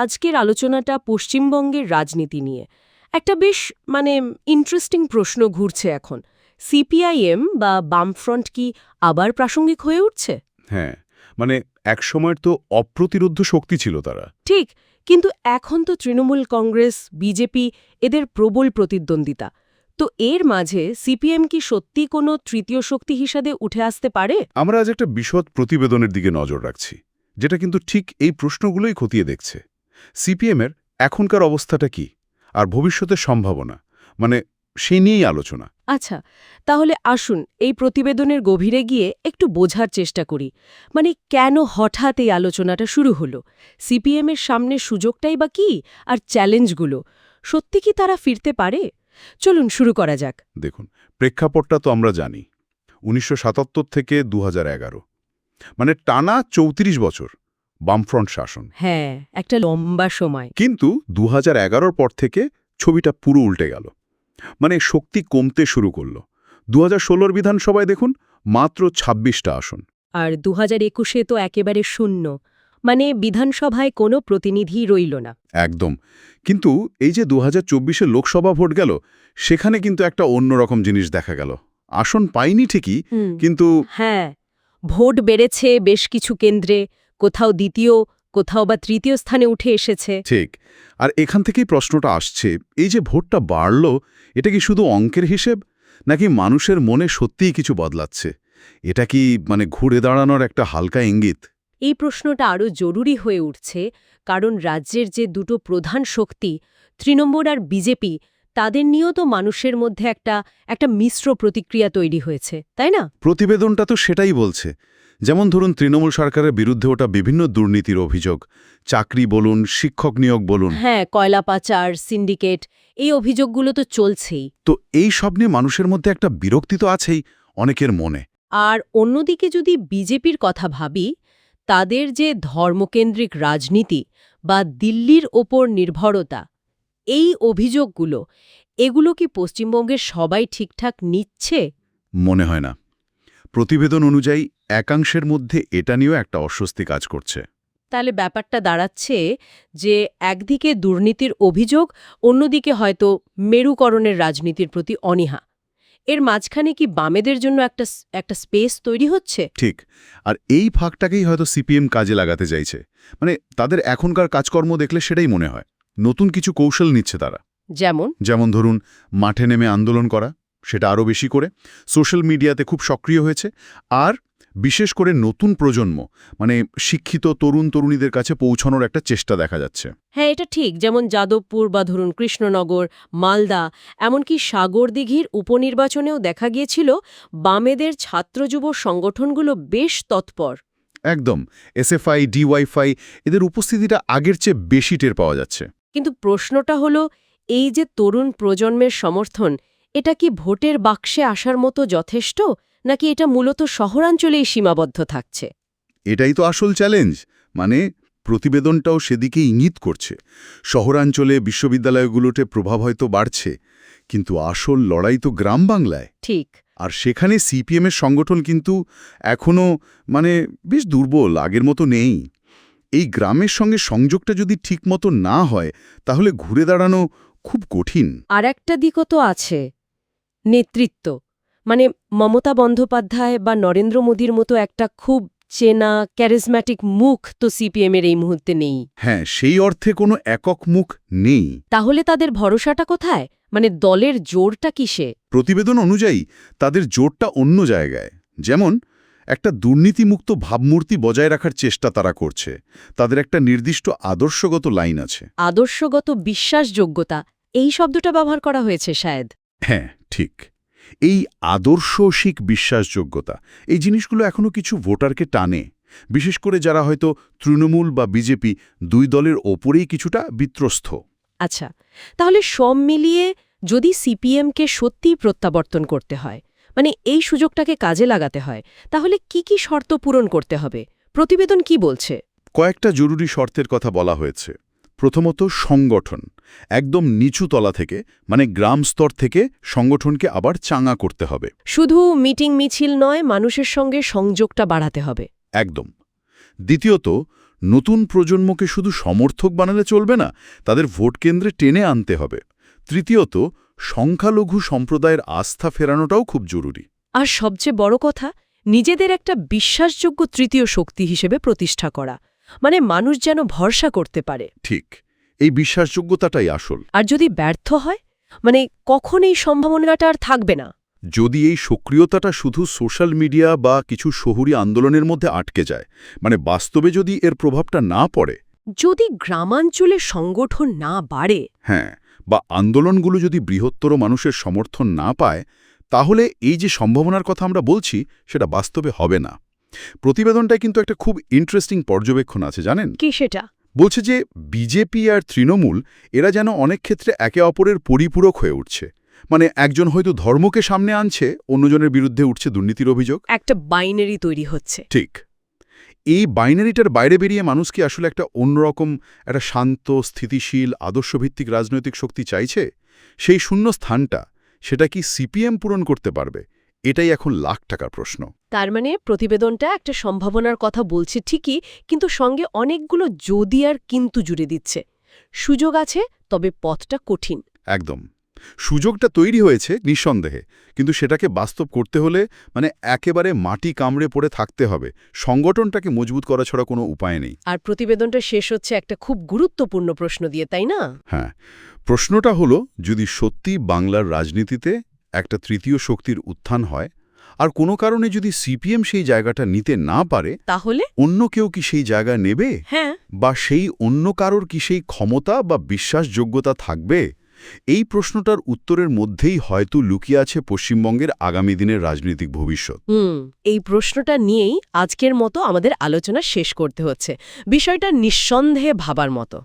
আজকের আলোচনাটা পশ্চিমবঙ্গের রাজনীতি নিয়ে। একটা বেশ মানে ইন্টারেস্টিং প্রশ্ন ঘুরছে এখন। সিপিআইএম বা বামফ্রন্ট কি আবার প্রাসঙ্গিক হয়ে উঠছে? হ্যাঁ মানে একসময়ের তো অপ্রতিরোধ্য শক্তি ছিল তারা। ঠিক কিন্তু এখন তো তৃণমূল কংগ্রেস বিজেপি এদের প্রবল প্রতিদ্বন্দ্বিতা। তো এর মাঝে সিপিএম কি সত্যি কোনো তৃতীয় শক্তি হিসাবে উঠে আসতে পারে? আমরা আজ একটা বিশদ প্রতিবেদনের দিকে নজর রাখছি যেটা কিন্তু ঠিক এই প্রশ্নগুলোই খতিয়ে দেখছে। সিপিএমের এখনকার অবস্থাটা কি? আর ভবিষ্যতের সম্ভাবনা? মানে সে নিয়েই আলোচনা। আচ্ছা তাহলে আসুন এই প্রতিবেদনের গভীরে গিয়ে একটু বোঝার চেষ্টা করি। মানে কেন হঠাৎ এই আলোচনাটা শুরু হলো? সিপিএমের সামনে সুযোগটাই বা কি? আর চ্যালেঞ্জগুলো? সত্যি কি তারা ফিরতে পারে? চলুন শুরু করা যাক। দেখুন প্রেক্ষাপটটা তো আমরা জানি। উনিশশো সাতাত্তর থেকে দু হাজার এগারো। মানে টানা চৌত্রিশ বছর। বামফ্রন্ট শাসন। হ্যাঁ একটা লম্বা সময়। কিন্তু দু হাজার পর থেকে ছবিটা পুরো উল্টে গেল। মানে শক্তি কমতে শুরু করল। দু হাজার বিধানসভায় দেখুন মাত্র ২৬টা আসন। আর দু হাজার একুশে তো একেবারে শূন্য। মানে বিধানসভায় কোনো প্রতিনিধি রইল না। একদম। কিন্তু এই যে দু হাজার লোকসভা ভোট গেল সেখানে কিন্তু একটা অন্যরকম জিনিস দেখা গেল। আসন পাইনি ঠিকই কিন্তু হ্যাঁ ভোট বেড়েছে বেশ কিছু কেন্দ্রে। কোথাও দ্বিতীয় কোথাও বা তৃতীয় স্থানে উঠে এসেছে। ঠিক। আর এখান থেকেই প্রশ্নটা আসছে এই যে ভোটটা বাড়ল এটা কি শুধু অঙ্কের হিসেব? নাকি মানুষের মনে সত্যিই কিছু বদলাচ্ছে? এটা কি মানে ঘুরে দাঁড়ানোর একটা হালকা ইঙ্গিত? এই প্রশ্নটা আরও জরুরি হয়ে উঠছে কারণ রাজ্যের যে দুটো প্রধান শক্তি তৃণমূল আর বিজেপি তাদের নিয়েও তো মানুষের মধ্যে একটা একটা মিশ্র প্রতিক্রিয়া তৈরি হয়েছে তাই না? প্রতিবেদনটা তো সেটাই বলছে। যেমন ধরুন তৃণমূল সরকারের বিরুদ্ধে ওটা বিভিন্ন দুর্নীতির অভিযোগ। চাকরি বলুন শিক্ষক নিয়োগ বলুন। হ্যাঁ কয়লা পাচার সিন্ডিকেট এই অভিযোগগুলো তো চলছেই। তো এই সব নিয়ে মানুষের মধ্যে একটা বিরক্তি তো আছেই অনেকের মনে। আর অন্যদিকে যদি বিজেপির কথা ভাবি তাদের যে ধর্মকেন্দ্রিক রাজনীতি বা দিল্লির ওপর নির্ভরতা এই অভিযোগগুলো এগুলো কি পশ্চিমবঙ্গের সবাই ঠিকঠাক নিচ্ছে? মনে হয় না। প্রতিবেদন অনুযায়ী একাংশের মধ্যে এটা নিয়েও একটা অস্বস্তি কাজ করছে। তাহলে ব্যাপারটা দাঁড়াচ্ছে যে একদিকে দুর্নীতির অভিযোগ অন্যদিকে হয়তো মেরুকরণের রাজনীতির প্রতি অনীহা। এর মাঝখানে কি বামেদের জন্য একটা একটা স্পেস তৈরি হচ্ছে? ঠিক। আর এই ফাঁকটাকেই হয়তো সিপিএম কাজে লাগাতে চাইছে। মানে তাদের এখনকার কাজকর্ম দেখলে সেটাই মনে হয়। নতুন কিছু কৌশল নিচ্ছে তারা। যেমন? যেমন ধরুন মাঠে নেমে আন্দোলন করা। সেটা আরও বেশি করে সোশ্যাল মিডিয়াতে খুব সক্রিয় হয়েছে। আর বিশেষ করে নতুন প্রজন্ম মানে শিক্ষিত তরুণ তরুণীদের কাছে পৌঁছানোর একটা চেষ্টা দেখা যাচ্ছে। হ্যাঁ এটা ঠিক। যেমন যাদবপুর বা ধরুন কৃষ্ণনগর মালদা এমনকি সাগরদিঘির উপনির্বাচনেও দেখা গিয়েছিল বামেদের ছাত্রযুব সংগঠনগুলো বেশ তৎপর। একদম। এসএফআই ডিওয়াইফাই এদের উপস্থিতিটা আগের চেয়ে বেশি টের পাওয়া যাচ্ছে। কিন্তু প্রশ্নটা হলো এই যে তরুণ প্রজন্মের সমর্থন এটা কি ভোটের বাক্সে আসার মতো যথেষ্ট নাকি এটা মূলত শহরাঞ্চলেই সীমাবদ্ধ থাকছে? এটাই তো আসল চ্যালেঞ্জ মানে প্রতিবেদনটাও সেদিকে ইঙ্গিত করছে। শহরাঞ্চলে বিশ্ববিদ্যালয়গুলোতে প্রভাব হয়তো বাড়ছে কিন্তু আসল লড়াই তো গ্রাম বাংলায়। ঠিক। আর সেখানে সিপিএমের সংগঠন কিন্তু এখনও মানে বেশ দুর্বল আগের মতো নেই। এই গ্রামের সঙ্গে সংযোগটা যদি ঠিকমতো না হয় তাহলে ঘুরে দাঁড়ানো খুব কঠিন। আর একটা দিকও তো আছে। নেতৃত্ব। মানে মমতা বন্দ্যোপাধ্যায় বা নরেন্দ্র মোদীর মতো একটা খুব চেনা ক্যারিজম্যাটিক মুখ তো সিপিএমের এই মুহূর্তে নেই। হ্যাঁ সেই অর্থে কোনো একক মুখ নেই। তাহলে তাদের ভরসাটা কোথায়? মানে দলের জোরটা কিসে? প্রতিবেদন অনুযায়ী তাদের জোরটা অন্য জায়গায়। যেমন একটা দুর্নীতিমুক্ত ভাবমূর্তি বজায় রাখার চেষ্টা তারা করছে। তাদের একটা নির্দিষ্ট আদর্শগত লাইন আছে। আদর্শগত বিশ্বাসযোগ্যতা এই শব্দটা ব্যবহার করা হয়েছে শায়দ। হ্যাঁ ঠিক। এই আদর্শিক বিশ্বাসযোগ্যতা এই জিনিসগুলো এখনও কিছু ভোটারকে টানে। বিশেষ করে যারা হয়তো তৃণমূল বা বিজেপি দুই দলের ওপরেই কিছুটা বিত্রস্ত আচ্ছা তাহলে সব মিলিয়ে যদি সিপিএমকে সত্যিই প্রত্যাবর্তন করতে হয় মানে এই সুযোগটাকে কাজে লাগাতে হয় তাহলে কি কি শর্ত পূরণ করতে হবে? প্রতিবেদন কি বলছে? কয়েকটা জরুরি শর্তের কথা বলা হয়েছে। প্রথমত সংগঠন একদম নিচু তলা থেকে মানে গ্রাম স্তর থেকে সংগঠনকে আবার চাঙা করতে হবে। শুধু মিটিং মিছিল নয় মানুষের সঙ্গে সংযোগটা বাড়াতে হবে। একদম। দ্বিতীয়ত নতুন প্রজন্মকে শুধু সমর্থক বানালে চলবে না তাদের ভোট কেন্দ্রে টেনে আনতে হবে। তৃতীয়ত সংখ্যালঘু সম্প্রদায়ের আস্থা ফেরানোটাও খুব জরুরি। আর সবচেয়ে বড় কথা নিজেদের একটা বিশ্বাসযোগ্য তৃতীয় শক্তি হিসেবে প্রতিষ্ঠা করা। মানে মানুষ যেন ভরসা করতে পারে। ঠিক এই বিশ্বাসযোগ্যতাটাই আসল। আর যদি ব্যর্থ হয় মানে কখন এই সম্ভাবনাটা আর থাকবে না? যদি এই সক্রিয়তাটা শুধু সোশ্যাল মিডিয়া বা কিছু শহুরি আন্দোলনের মধ্যে আটকে যায় মানে বাস্তবে যদি এর প্রভাবটা না পড়ে? যদি গ্রামাঞ্চলে সংগঠন না বাড়ে? হ্যাঁ বা আন্দোলনগুলো যদি বৃহত্তর মানুষের সমর্থন না পায় তাহলে এই যে সম্ভাবনার কথা আমরা বলছি সেটা বাস্তবে হবে না। প্রতিবেদনটায় কিন্তু একটা খুব ইন্টারেস্টিং পর্যবেক্ষণ আছে জানেন? কি সেটা? বলছে যে বিজেপি আর তৃণমূল এরা যেন অনেক ক্ষেত্রে একে অপরের পরিপূরক হয়ে উঠছে। মানে একজন হয়তো ধর্মকে সামনে আনছে অন্যজনের বিরুদ্ধে উঠছে দুর্নীতির অভিযোগ। একটা বাইনারি তৈরি হচ্ছে। ঠিক। এই বাইনারিটার বাইরে বেরিয়ে মানুষ কি আসলে একটা অন্যরকম একটা শান্ত স্থিতিশীল আদর্শভিত্তিক রাজনৈতিক শক্তি চাইছে? সেই শূন্য স্থানটা সেটা কি সিপিএম পূরণ করতে পারবে? এটাই এখন লাখ টাকার প্রশ্ন। তার মানে প্রতিবেদনটা একটা সম্ভাবনার কথা বলছে ঠিকই কিন্তু সঙ্গে অনেকগুলো যদি আর কিন্তু জুড়ে দিচ্ছে। সুযোগ আছে তবে পথটা কঠিন। একদম। সুযোগটা তৈরি হয়েছে নিঃসন্দেহে কিন্তু সেটাকে বাস্তব করতে হলে মানে একেবারে মাটি কামড়ে পড়ে থাকতে হবে। সংগঠনটাকে মজবুত করা ছাড়া কোনো উপায় নেই। আর প্রতিবেদনটা শেষ হচ্ছে একটা খুব গুরুত্বপূর্ণ প্রশ্ন দিয়ে তাই না? হ্যাঁ। প্রশ্নটা হলো যদি সত্যি বাংলার রাজনীতিতে একটা তৃতীয় শক্তির উত্থান হয় আর কোনো কারণে যদি সিপিএম সেই জায়গাটা নিতে না পারে তাহলে? অন্য কেউ কি সেই জায়গা নেবে? হ্যাঁ। বা সেই অন্য কারোর কি সেই ক্ষমতা বা বিশ্বাসযোগ্যতা থাকবে? এই প্রশ্নটার উত্তরের মধ্যেই হয়তো লুকিয়ে আছে পশ্চিমবঙ্গের আগামী দিনের রাজনৈতিক ভবিষ্যৎ। হুম এই প্রশ্নটা নিয়েই আজকের মতো আমাদের আলোচনা শেষ করতে হচ্ছে। বিষয়টা নিঃসন্দেহে ভাবার মতো।